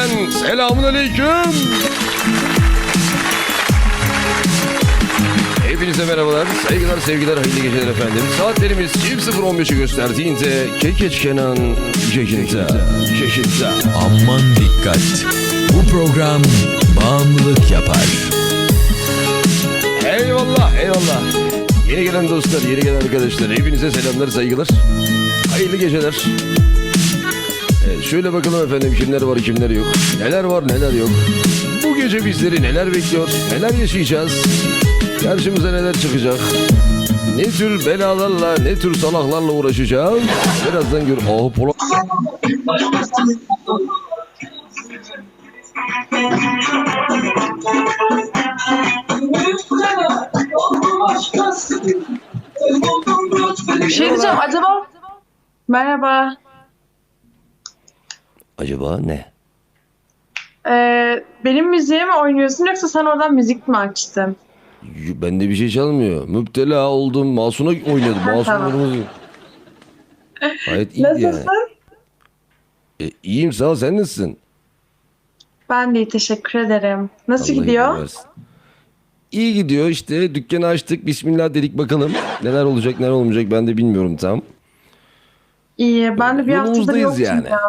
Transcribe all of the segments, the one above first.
Selamun aleyküm. Hepinize merhabalar, saygılar, sevgiler, hayırlı geceler efendim. Saatlerimiz 00.15'i gösterdiğinde Kekeç Kenan yayında, yayında. Aman dikkat. Bu program bağımlılık yapar. Eyvallah, eyvallah. Yeni gelen dostlar, yeni gelen arkadaşlar, hepinize selamlar, saygılar. Hayırlı geceler. Evet, şöyle bakalım efendim kimler var, kimler yok. Neler var, neler yok. Bu gece bizleri neler bekliyor, neler yaşayacağız. Karşımıza neler çıkacak. Ne tür belalarla, ne tür salaklarla uğraşacağız. Birazdan gör. Oh, polo... Bir şey diyeceğim acaba merhaba Acaba ne? Ee, benim müziğe mi oynuyorsun yoksa sen oradan müzik mi açtın? Bende bir şey çalmıyor. Müptela oldum. Masum'a oynadım. Masum Tamam. oynadım. Gayet yani. Nasılsın? E, iyiyim sağ ol sen nasılsın? Ben de iyi teşekkür ederim. Nasıl Allah gidiyor? versin. İyi gidiyor işte dükkanı açtık bismillah dedik bakalım neler olacak neler olmayacak ben de bilmiyorum tam. İyi ben de bir haftadır Yolumuzdayız yoktum yani. ya.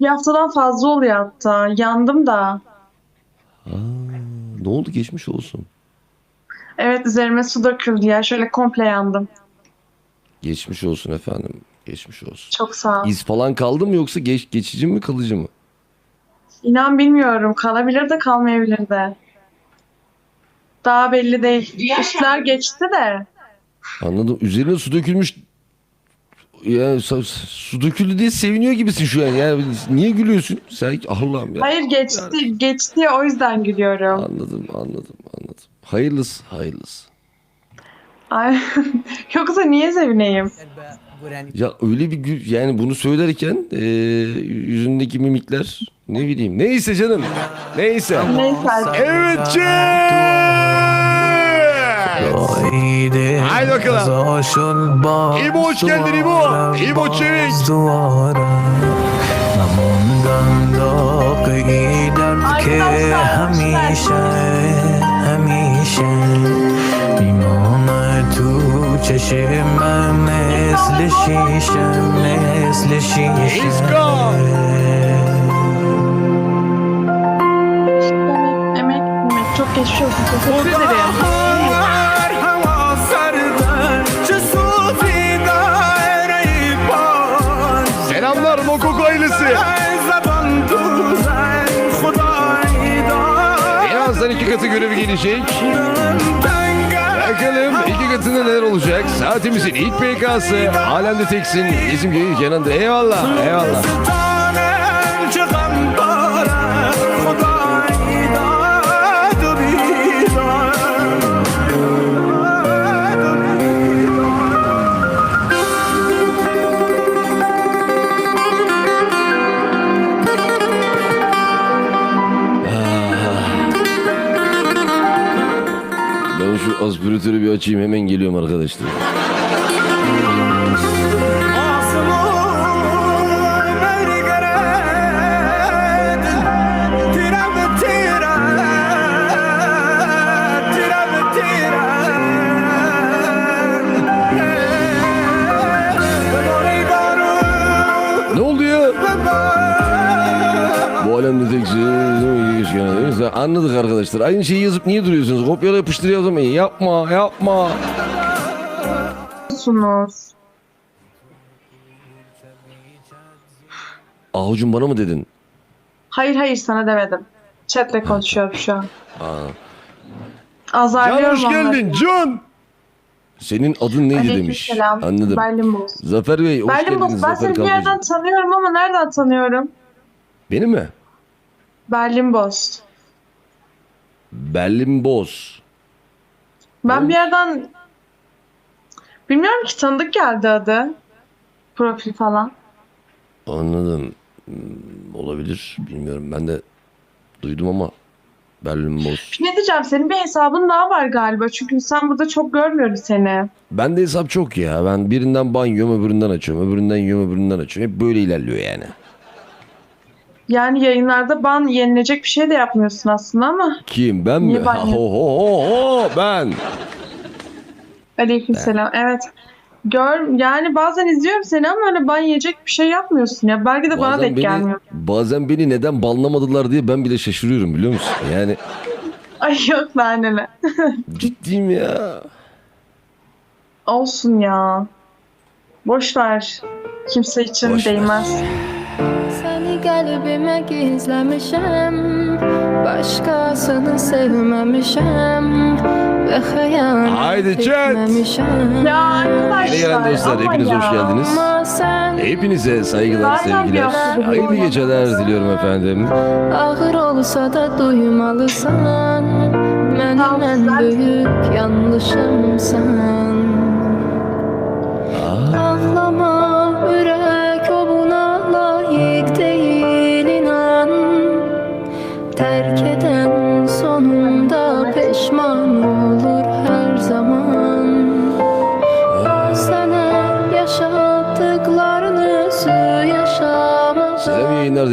Bir haftadan fazla oluyor hatta. Yandım da. Ne oldu geçmiş olsun. Evet üzerime su döküldü ya. Şöyle komple yandım. Geçmiş olsun efendim geçmiş olsun. Çok sağ ol. İz falan kaldı mı yoksa geç, geçici mi kalıcı mı? İnan bilmiyorum. Kalabilir de kalmayabilir de. Daha belli değil. Üstler geçti de. Anladım üzerine su dökülmüş ya su döküldü diye seviniyor gibisin şu an ya niye gülüyorsun sen Allah'ım ya. Hayır geçti. Geçti ya o yüzden gülüyorum. Anladım anladım anladım. Hayırlısı hayırlısı. Ay, Yoksa niye sevineyim? Ya öyle bir gül yani bunu söylerken e, yüzündeki mimikler ne bileyim. Neyse canım. Neyse. Neyse. Evet Haydi bakalım. İbo hoş geldin İbo. İbo Çevik. که همیشه همیشه میمانه تو چشم مثل شیشه مثل شیشه Emek, emek, emek. Çok geçmiş olsun. En azından iki katı görevi gelecek. Bakalım iki katında neler olacak? Saatimizin ilk PK'sı Alemde Teksin. İsim gelir yanında. Eyvallah, eyvallah. aspiratörü bir açayım hemen geliyorum arkadaşlar. ne oldu ya? Bu alemde tek şey teksin. Neyse, Anladık arkadaşlar. Aynı şeyi yazıp niye duruyorsunuz? Kopyala yapıştır yazamayın. Yapma yapma. Musunuz? Ahucum bana mı dedin? Hayır hayır sana demedim. Chatle konuşuyorum şu an. Aa. Can Azarlıyorum hoş onları. geldin Can. Senin adın neydi demiş. Aleykümselam. Anladım. Berlin Boz. Zafer Bey hoş Berlin geldiniz. Ben Zafer seni bir yerden tanıyorum ama nereden tanıyorum? Beni mi? Berlin Boz. Berlin Boz. Ben bir yerden bilmiyorum ki tanıdık geldi adı. Profil falan. Anladım. Hmm, olabilir. Bilmiyorum. Ben de duydum ama Berlin Boz. Ne diyeceğim senin bir hesabın daha var galiba. Çünkü sen burada çok görmüyoruz seni. Bende hesap çok ya. Ben birinden ban yiyorum öbüründen açıyorum. Öbüründen yiyorum öbüründen açıyorum. Hep böyle ilerliyor yani. Yani yayınlarda ban yenilecek bir şey de yapmıyorsun aslında ama. Kim ben mi? Niye ben Ha, ho, ho, ho, ho, ben. Aleykümselam. Evet. Gör yani bazen izliyorum seni ama öyle ban yiyecek bir şey yapmıyorsun ya. Belki de bana denk gelmiyor. bazen beni neden banlamadılar diye ben bile şaşırıyorum biliyor musun? Yani Ay yok lan hele. ciddiyim ya. Olsun ya. Boş ver. Kimse için Boş ver. değmez. Kalbime gizlemişim Başkasını sevmemişim Ve hayalet Haydi chat. etmemişim Ya arkadaşlar. Yeni gelen dostlar ama hepiniz ya. hoş geldiniz. Ama sen Hepinize saygılar, sevgiler. Hayırlı geceler diliyorum efendim. ağır olsa da duymalısan Benim en büyük yanlışımsan Ağlama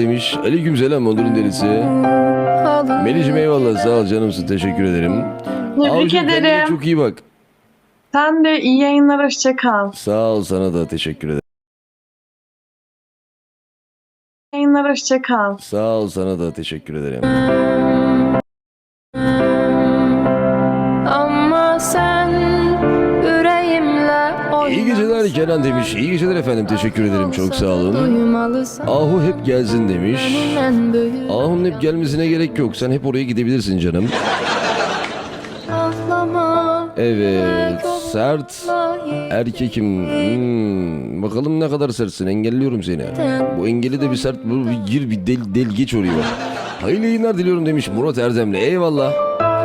demiş. Aleyküm selam Onur'un delisi. Melicim eyvallah sağ ol canımsın teşekkür ederim. Tebrik Avcım, ederim. çok iyi bak. Sen de iyi yayınlar hoşça kal. Sağ ol sana da teşekkür ederim. İyi Yayınlar hoşça kal. Sağ ol sana da teşekkür ederim. Kenan demiş. İyi geceler efendim teşekkür ederim çok sağ olun. Ahu hep gelsin demiş. benim en büyük Ahun hep gelmesine gerek yok. Sen hep oraya gidebilirsin canım. Evet. Sert erkekim. Hmm, bakalım ne kadar sertsin. Engelliyorum seni. Bu engeli de bir sert. Bu bir gir bir del, del oraya. Hayırlı yayınlar diliyorum demiş Murat Erdemli. Eyvallah.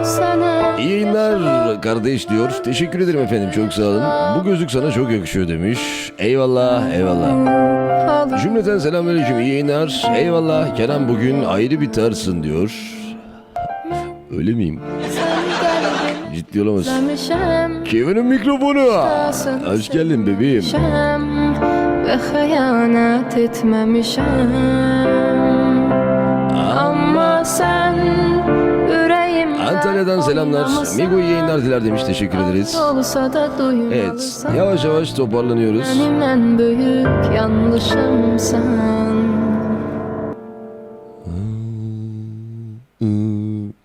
sana İyi yayınlar kardeş diyor. Teşekkür ederim efendim çok sağ olun. Bu gözlük sana çok yakışıyor demiş. Eyvallah eyvallah. Cümleten selamünaleyküm iyi yayınlar. Eyvallah Kenan bugün ayrı bir tarsın diyor. Öyle miyim? Ciddi olamazsın. Kevin'in mikrofonu. Hoş geldin bebeğim. Ve hayanet etmemişim Ama sen Antalya'dan selamlar. Migo yayınlar diler demiş. Teşekkür ederiz. Evet. Yavaş yavaş toparlanıyoruz. Benim en büyük yanlışım sen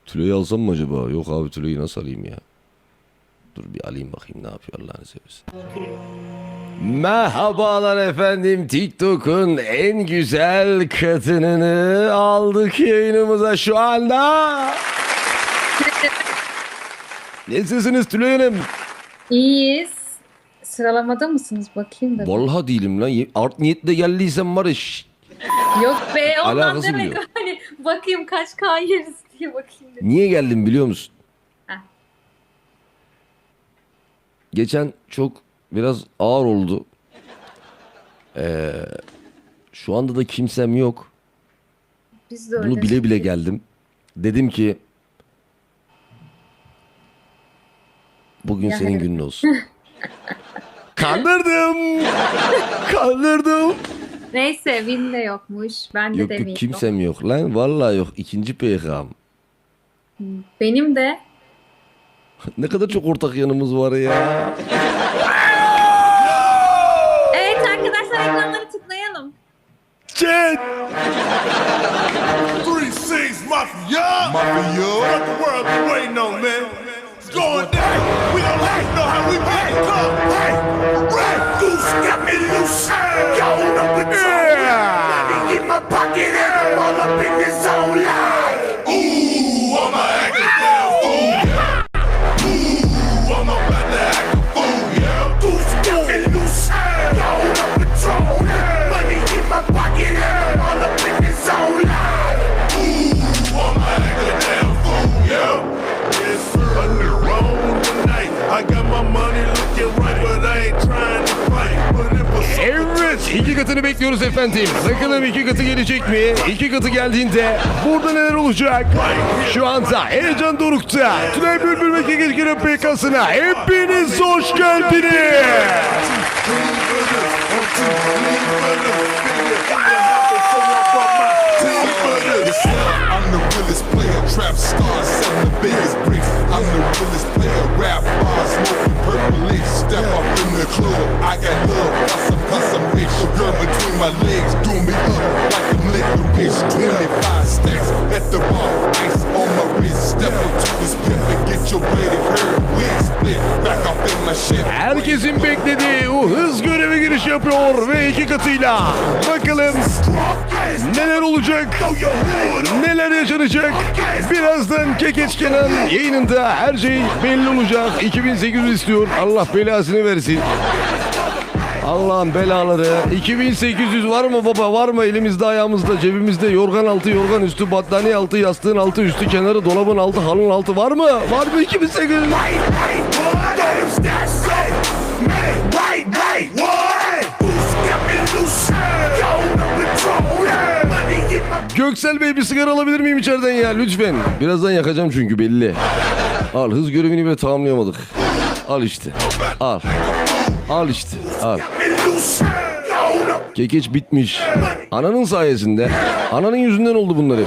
Tülo'yu alsam mı acaba? Yok abi Tülo'yu nasıl alayım ya? Dur bir alayım bakayım ne yapıyor Allah'ını seversen. Merhabalar efendim TikTok'un en güzel kadınını aldık yayınımıza şu anda. Nasılsınız Tülay Hanım? İyiyiz. Sıralamada mısınız? Bakayım da. Vallahi değilim lan. Ye- Art niyetle geldiysem var şşt, Yok be ondan Alakası bile demedim. yok. Hani bakayım kaç K yeriz diye bakayım dedim. Niye geldim biliyor musun? Heh. Geçen çok biraz ağır oldu. Ee, şu anda da kimsem yok. Biz de öyle. Bunu bile bile geldim. Dedim ki bugün senin günün olsun. Kandırdım. Kandırdım. Neyse Win de yokmuş. Ben de Yok demeyeyim. yok kimsem yok lan. Vallahi yok. İkinci peykam. Benim de. Ne kadar çok ortak yanımız var ya. Evet arkadaşlar ekranları tıklayalım. Chat. Three Six Mafia. Mafia. What the world been waiting on, man? Going down. We don't like know how we it come. Hey, Red Goose got me loose. Going up with yeah. Money in my pocket and I'm all up in this zone line. Katını bekliyoruz efendim. Bakalım iki katı gelecek mi? İki katı geldiğinde burada neler olacak? Şu anda heyecan dorukta. Tülay Bülbül ve Kekirkir'in PK'sına hepiniz hoş geldiniz. Trap star, my legs, doing me up like I'm licorice. 25 stacks at the bar, ice on my wrist. Step up to this pimp and get your bladed hair wig split. Back off in my shit. Herkesin beklediği o hız görevi giriş yapıyor ve iki katıyla. Bakalım neler olacak, neler yaşanacak. Birazdan Kekeç Kenan yayınında her şey belli olacak. 2800 istiyor. Allah belasını versin. Allah'ın belaları. 2800 var mı baba? Var mı? Elimizde, ayağımızda, cebimizde, yorgan altı, yorgan üstü, battaniye altı, yastığın altı, üstü, kenarı, dolabın altı, halının altı var mı? Var mı 2800? Göksel Bey bir sigara alabilir miyim içeriden ya lütfen. Birazdan yakacağım çünkü belli. Al hız görevini bile tamamlayamadık. Al işte. Al. Al işte. Al. Kekeç bitmiş. Ananın sayesinde. Ananın yüzünden oldu bunlar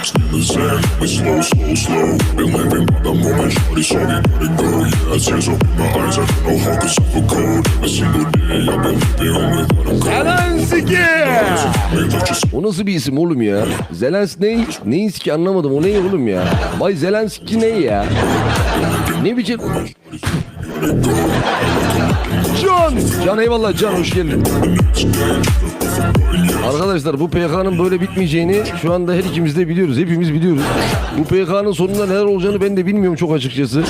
You O nasıl bir isim oğlum ya? Zelenski ne? Neyiz ki anlamadım. O ne oğlum ya? Vay Zelenski ne ya? Ne biçim? Can! Can eyvallah Can hoş geldin. Arkadaşlar bu PK'nın böyle bitmeyeceğini şu anda her ikimiz de biliyoruz. Hepimiz biliyoruz. Bu PK'nın sonunda neler olacağını ben de bilmiyorum çok açıkçası.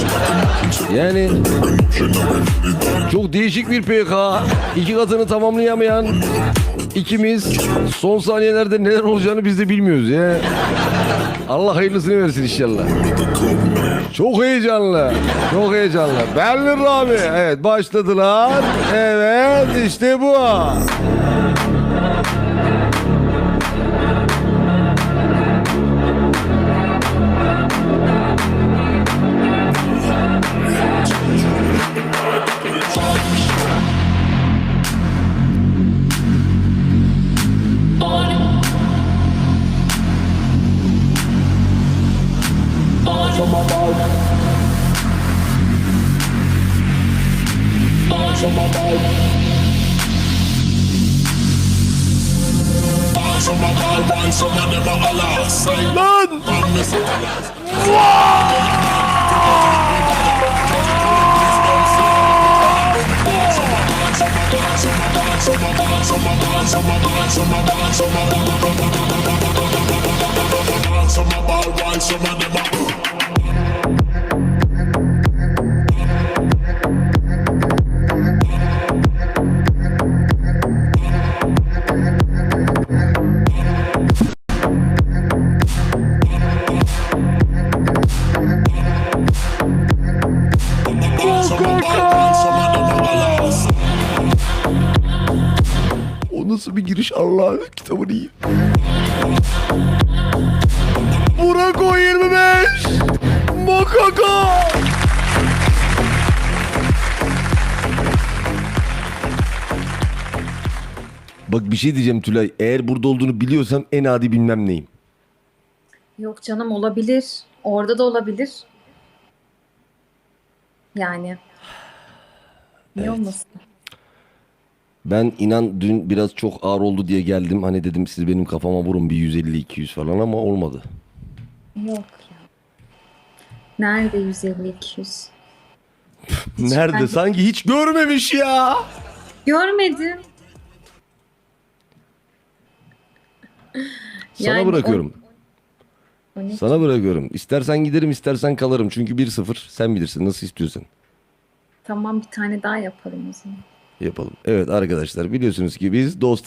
Yani çok değişik bir PK. İki katını tamamlayamayan ikimiz son saniyelerde neler olacağını biz de bilmiyoruz ya. Allah hayırlısını versin inşallah. Çok heyecanlı. Çok heyecanlı. Berlin Rami. Evet başladılar. Evet işte bu. some of them all wild, some of them nasıl bir giriş Allah'ın kitabını yiyeyim. Burak o 25. Mokaka. Bak bir şey diyeceğim Tülay. Eğer burada olduğunu biliyorsam en adi bilmem neyim. Yok canım olabilir. Orada da olabilir. Yani. Niye olmasın? Ben inan dün biraz çok ağır oldu diye geldim. Hani dedim siz benim kafama vurun bir 150-200 falan ama olmadı. Yok ya. Nerede 150-200? Nerede? ben- Sanki hiç görmemiş ya. Görmedim. Sana Yani bırakıyorum. O ne? Sana bırakıyorum. İstersen giderim istersen kalırım. Çünkü 1-0 sen bilirsin nasıl istiyorsan. Tamam bir tane daha yapalım o zaman. Yapalım. Evet arkadaşlar biliyorsunuz ki biz Dosta'da